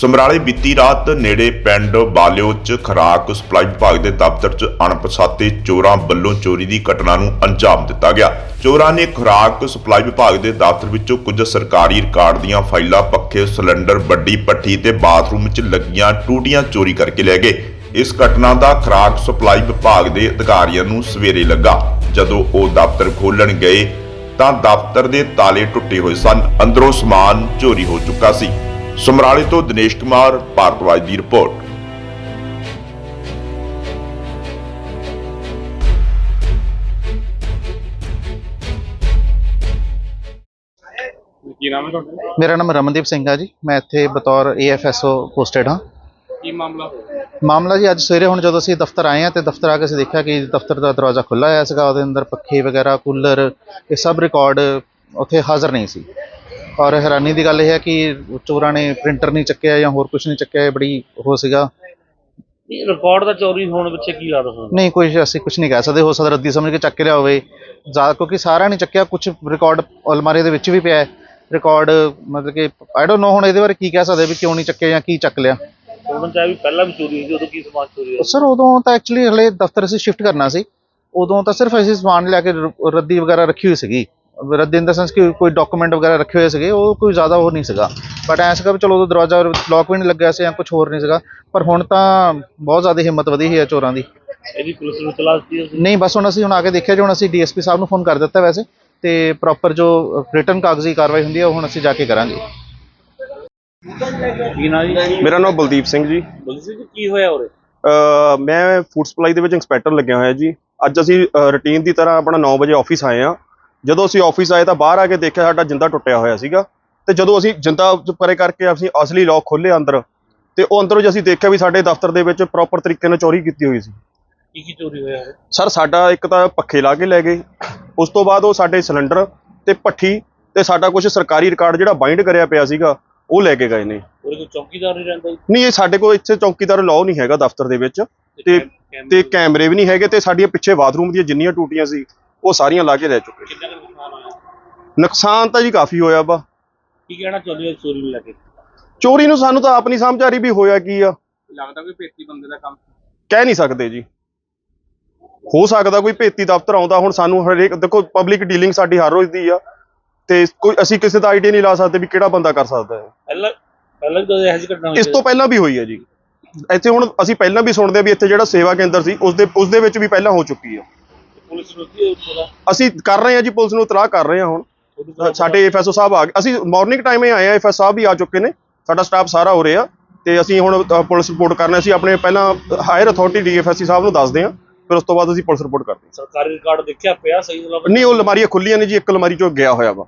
ਸਮਰਾਲੇ ਬੀਤੀ ਰਾਤ ਨੇੜੇ ਪਿੰਡ ਬਾਲਿਓ 'ਚ ਖਰਾਕ ਸਪਲਾਈ ਵਿਭਾਗ ਦੇ ਦਫ਼ਤਰ 'ਚ ਅਣਪਛਾਤੇ ਚੋਰਾਂ ਵੱਲੋਂ ਚੋਰੀ ਦੀ ਘਟਨਾ ਨੂੰ ਅੰਜਾਮ ਦਿੱਤਾ ਗਿਆ। ਚੋਰਾਂ ਨੇ ਖੁਰਾਕ ਸਪਲਾਈ ਵਿਭਾਗ ਦੇ ਦਫ਼ਤਰ ਵਿੱਚੋਂ ਕੁਝ ਸਰਕਾਰੀ ਰਿਕਾਰਡ ਦੀਆਂ ਫਾਈਲਾਂ, ਪੱਖੇ, ਸਿਲੰਡਰ, ਵੱਡੀ ਪੱਠੀ ਤੇ ਬਾਥਰੂਮ 'ਚ ਲੱਗੀਆਂ ਟੂਟੀਆਂ ਚੋਰੀ ਕਰਕੇ ਲੈ ਗਏ। ਇਸ ਘਟਨਾ ਦਾ ਖੁਰਾਕ ਸਪਲਾਈ ਵਿਭਾਗ ਦੇ ਅਧਿਕਾਰੀਆਂ ਨੂੰ ਸਵੇਰੇ ਲੱਗਾ। ਜਦੋਂ ਉਹ ਦਫ਼ਤਰ ਖੋਲਣ ਗਏ ਤਾਂ ਦਫ਼ਤਰ ਦੇ ਤਾਲੇ ਟੁੱਟੇ ਹੋਏ ਸਨ। ਅੰਦਰੋਂ ਸਮਾਨ ਚੋਰੀ ਹੋ ਚੁੱਕਾ ਸੀ। ਸਮਰਾਲੇ ਤੋਂ ਦਿਨੇਸ਼ ਕੁਮਾਰ ਭਾਰਤਵਾਜ ਦੀ ਰਿਪੋਰਟ। ਕੀ ਨਾਮ ਹੈ ਤੁਹਾਡਾ? ਮੇਰਾ ਨਾਮ ਰਮਨਦੀਪ ਸਿੰਘ ਆ ਜੀ। ਮੈਂ ਇੱਥੇ ਬਤੌਰ ਏਐਫਐਸਓ ਪੋਸਟਡ ਹਾਂ। ਕੀ ਮਾਮਲਾ? ਹੋਇਆ ਮਾਮਲਾ ਜੀ ਅੱਜ ਸਵੇਰੇ ਹੁਣ ਜਦੋਂ ਅਸੀਂ ਦਫ਼ਤਰ ਆਏ ਹਾਂ ਤੇ ਦਫ਼ਤਰ ਆ ਕੇ ਅਸੀਂ ਦੇਖਿਆ ਕਿ ਦਫ਼ਤਰ ਦਾ ਦਰਵਾਜ਼ਾ ਖੁੱਲ੍ਹਾ ਹੋਇਆ ਸੀਗਾ। ਉਹਦੇ ਅੰਦਰ ਪੱਖੇ ਵਗੈਰਾ ਕੂਲਰ ਇਹ ਸਭ ਰਿਕਾਰਡ ਉੱਥੇ ਹਾਜ਼ਰ ਨਹੀਂ ਸੀ। ਔਰ ਹੈਰਾਨੀ ਦੀ ਗੱਲ ਇਹ ਹੈ ਕਿ ਚੋਰਾਂ ਨੇ ਪ੍ਰਿੰਟਰ ਨਹੀਂ ਚੱਕਿਆ ਜਾਂ ਹੋਰ ਕੁਝ ਨਹੀਂ ਚੱਕਿਆ ਇਹ ਬੜੀ ਉਹ ਸੀਗਾ। ਨਹੀਂ ਰਿਕਾਰਡ ਦਾ ਚੋਰੀ ਹੋਣ ਪਿੱਛੇ ਕੀ ਲੱਗਦਾ ਤੁਹਾਨੂੰ ਨਹੀਂ ਕੋਈ ਅਸੀਂ ਕੁਝ ਨਹੀਂ ਕਹਿ ਸਕਦੇ ਹੋ ਸਕਦਾ ਰੱਦੀ ਸਮਝ ਕੇ ਚੱਕ ਲਿਆ ਹੋਵੇ। ਜ਼ਿਆਦਾ ਕਿਉਂਕਿ ਸਾਰਾ ਨਹੀਂ ਚੱਕਿਆ ਕੁਝ ਰਿਕਾਰਡ ਅਲਮਾਰੀ ਦੇ ਵਿੱਚ ਵੀ ਪਿਆ ਹੈ। ਰਿਕਾਰਡ ਮਤਲਬ ਕਿ ਆਈ ਡੋਨਟ ਨੋ ਹੁਣ ਇਹਦੇ ਬਾਰੇ ਕੀ ਕਹਿ ਸਕਦੇ ਵੀ ਕਿਉਂ ਨਹੀਂ ਚੱਕਿਆ ਜਾਂ ਕੀ ਚੱਕ ਲਿਆ। ਉਹਨਾਂ ਚਾਹੇ ਵੀ ਪਹਿਲਾਂ ਵੀ ਚੋਰੀ ਹੋਈ ਸੀ ਉਦੋਂ ਕੀ ਸਮਾਨ ਚੋਰੀ ਹੋਇਆ? ਸਰ ਉਦੋਂ ਤਾਂ ਐਕਚੁਅਲੀ ਹਲੇ ਦਫ਼ਤਰ ਅਸੀਂ ਸ਼ਿਫਟ ਕਰਨਾ ਸੀ। ਉਦੋਂ ਤਾਂ ਸਿਰਫ ਅਸੀਂ ਸਮਾਨ ਲਿਆ ਕੇ ਰੱਦੀ ਵਗੈਰਾ ਰੱਖੀ ਹੋਈ ਸੀਗੀ। ਰੱਦੀ ਇਨ ਦਾ ਸੈਂਸ ਕਿ ਕੋਈ ਡਾਕੂਮੈਂਟ ਵਗੈਰਾ ਰੱਖੇ ਹੋਏ ਸੀਗੇ ਉਹ ਕੋਈ ਜ਼ਿਆਦਾ ਉਹ ਨਹੀਂ ਸੀਗਾ। ਬਟ ਐਂ ਸੀਗਾ ਵੀ ਚਲੋ ਉਦੋਂ ਦਰਵਾਜ਼ਾ ਲੌਕ ਵੀ ਨਹੀਂ ਲੱਗਿਆ ਸੀ ਜਾਂ ਕੁਝ ਹੋਰ ਨਹੀਂ ਸੀਗਾ। ਪਰ ਹੁਣ ਤਾਂ ਬਹੁਤ ਜ਼ਿਆਦਾ ਹਿੰਮਤ ਵਧੀ ਹੋਈ ਹੈ ਚੋਰਾਂ ਦੀ। ਇਹਦੀ ਪੁਲਿਸ ਨੂੰ ਤਲਾਸ਼ ਦੀ ਸੀ ਨਹੀਂ ਬਸ ਹੁਣ ਅਸੀਂ ਹੁਣ ਆ ਕੇ ਦੇਖਿਆ ਜੀ ਹੁਣ ਅਸੀਂ ਡੀਐਸਪੀ ਸਾਹਿਬ ਨੂੰ ਫੋਨ ਕਰ ਦਿੱਤਾ ਵੈਸੇ ਤੇ ਪ੍ਰੋਪਰ ਜੋ ਰਿਟਰਨ ਕਾਗਜ਼ੀ ਕਾਰਵਾਈ ਹੁੰਦੀ ਹੈ ਉਹ ਹੁਣ ਅਸੀਂ ਜਾ ਕੇ ਕਰਾਂਗੇ। ਕੀ ਨਾ ਜੀ? ਮੇਰਾ ਨਾਮ ਬਲਦੀਪ ਸਿੰਘ ਜੀ। ਬੋਲੀ ਸੀ ਜੀ ਕੀ ਹੋਇਆ ਉਰੇ? ਮੈਂ ਫੂਡ ਸਪਲਾਈ ਦੇ ਵਿੱਚ ਇੰਸਪੈਕਟਰ ਲੱਗਿਆ ਹੋਇਆ ਜੀ। ਅੱਜ ਅਸੀਂ ਰੁਟੀਨ ਦੀ ਤਰ੍ਹਾਂ ਆਪਣਾ 9 ਵਜੇ ਆਫਿਸ ਆਏ ਆ ਜਦੋਂ ਅਸੀਂ ਆਫਿਸ ਆਏ ਤਾਂ ਬਾਹਰ ਆ ਕੇ ਦੇਖਿਆ ਸਾਡਾ ਜਿੰਦਾ ਟੁੱਟਿਆ ਹੋਇਆ ਸੀਗਾ। ਤੇ ਜਦੋਂ ਅਸੀਂ ਜਿੰਦਾ ਪਰੇ ਕਰਕੇ ਅਸੀਂ ਅਸਲੀ ਲੋਕ ਖੋਲੇ ਅੰਦਰ ਤੇ ਉਹ ਅੰਦਰੋਂ ਜੇ ਅਸੀਂ ਦੇਖਿਆ ਵੀ ਸਾਡੇ ਦਫ਼ਤਰ ਦੇ ਵਿੱਚ ਪ੍ਰੋਪਰ ਤਰੀਕੇ ਨਾਲ ਚੋਰੀ ਕੀਤੀ ਹੋਈ ਸੀ। ਕੀ ਕੀ ਚੋਰੀ ਹੋਇਆ? ਉਰੇ? ਸਰ ਸਾਡਾ ਇੱਕ ਤਾਂ ਪੱਖੇ ਲਾ ਕੇ ਲੈ ਗਏ। ਉਸ ਤੋਂ ਬਾਅਦ ਉਹ ਸਾਡੇ ਸਿਲੰਡਰ ਤੇ ਭੱਠੀ ਤੇ ਸਾਡਾ ਕੁਝ ਸਰਕਾਰੀ ਰਿਕਾਰਡ ਜਿਹੜਾ ਬਾਈਂਡ ਕਰਿਆ ਪਿਆ ਸੀਗਾ ਉਹ ਲੈ ਕੇ ਗਏ ਨੇ। ਉਰੇ ਕੋਈ ਚੌਕੀਦਾਰ ਨਹੀਂ ਰਹਿੰਦਾ ਨਹੀਂ ਇਹ ਸਾਡੇ ਕੋਲ ਇੱਥੇ ਚੌਕੀਦਾਰ ਲਾਅ ਨਹੀਂ ਹੈਗਾ ਦਫ਼ਤਰ ਦੇ ਵਿੱਚ। ਤੇ ਤੇ ਕੈਮਰੇ ਵੀ ਨਹੀਂ ਹੈਗੇ ਤੇ ਸਾਡੀਆਂ ਪਿੱਛੇ ਬਾਥਰੂਮ ਦੀਆਂ ਜਿੰਨੀਆਂ ਟੂਟੀਆਂ ਸੀ ਉਹ ਸਾਰੀਆਂ ਲਾ ਕੇ ਲੈ ਚੁੱਕੇ ਕਿੰਨਾ ਕੁ ਨੁਕਸਾਨ ਹੋਇਆ? ਨੁਕਸਾਨ ਤਾਂ ਜੀ ਕਾਫੀ ਹੋਇਆ ਵਾ। ਕੀ ਕਹਿਣਾ ਚਾਹੁੰਦੇ ਹੋ ਚੋਰੀ ਨੂੰ ਲੈ ਕੇ? ਚੋਰੀ ਨੂੰ ਸਾਨੂੰ ਤਾਂ ਆਪ ਨਹੀਂ ਸਮਝ ਆ ਰਹੀ ਵੀ ਹੋਇਆ ਕੀ ਆ। ਲੱਗਦਾ ਕੋਈ ਭੇਤੀ ਬੰਦੇ ਦਾ ਕੰਮ? ਕਹਿ ਨਹੀਂ ਸਕਦੇ ਜੀ। ਹੋ ਸਕਦਾ ਕੋਈ ਭੇਤੀ ਦਫ਼ਤਰ ਆਉਂਦਾ ਹੁਣ ਸਾਨੂੰ ਹਰੇਕ ਦੇਖੋ ਪਬਲਿਕ ਡੀਲਿੰਗ ਸਾਡੀ ਹਰ ਰੋਜ਼ ਦੀ ਆ। ਤੇ ਕੋਈ ਅਸੀਂ ਕਿਸੇ ਦਾ ਆਈਡੀਆ ਨਹੀਂ ਲਾ ਸਕਦੇ ਵੀ ਕਿਹੜਾ ਬੰਦਾ ਕਰ ਸਕਦਾ ਹੈ। ਪਹਿਲਾਂ ਪਹਿਲਾਂ ਵੀ ਕਦੇ ਇਹੋ ਜਿਹੀ ਘਟਨਾ ਹੋਈ ਇਸ ਤੋਂ ਪਹਿਲਾਂ ਵੀ ਹੋਈ ਹੈ ਜੀ। ਇੱਥੇ ਹੁਣ ਅਸੀਂ ਪਹਿਲਾਂ ਵੀ ਸੁਣਦੇ ਆ ਵੀ ਇੱਥੇ ਜਿਹੜਾ ਸੇਵਾ ਕੇਂਦਰ ਸੀ ਉਸ ਦੇ ਉਸ ਦੇ ਵਿੱਚ ਵੀ ਪਹਿਲਾਂ ਹੋ ਚੁੱਕੀ ਆ। ਪੁਲਿਸ ਨੂੰ ਅਸੀਂ ਕਰ ਰਹੇ ਹਾਂ ਜੀ ਪੁਲਿਸ ਨੂੰ ਇਤਲਾਹ ਕਰ ਰਹੇ ਹਾਂ ਹੁਣ। ਸਾਡੇ ਐਫਐਸਓ ਸਾਹਿਬ ਆ ਗਏ। ਅਸੀਂ ਮਾਰਨਿੰਗ ਟਾਈਮ ਹੀ ਆਏ ਆ ਐਫਐਸ ਸਾਹਿਬ ਵੀ ਆ ਚੁੱਕੇ ਨੇ। ਸਾਡਾ ਸਟਾਫ ਸਾਰਾ ਹੋ ਰਿਹਾ ਤੇ ਅਸੀਂ ਹੁਣ ਪੁਲਿਸ ਰਿਪੋਰਟ ਕਰਨਾ ਅਸੀਂ ਆਪਣੇ ਪਹਿਲਾਂ ਹਾਇਰ ਅਥਾਰਟੀ ਡੀਐਫਐਸਸੀ ਸਾਹਿਬ ਨੂੰ ਦੱਸਦੇ ਹਾਂ। ਫਿਰ ਉਸ ਤੋਂ ਬਾਅਦ ਅਸੀਂ ਪੁਲਿਸ ਰਿਪੋਰਟ ਕਰਦੇ ਸਰਕਾਰੀ ਰਿਕਾਰਡ ਦੇਖਿਆ ਪਿਆ ਸਹੀ ਹਾਂ ਨਹੀਂ ਉਹ ਅਲਮਾਰੀਆਂ ਖੁੱਲੀਆਂ ਨੇ ਜੀ ਇੱਕ ਅਲਮਾਰੀ ਚੋਂ ਗਿਆ ਹੋਇਆ ਵਾ।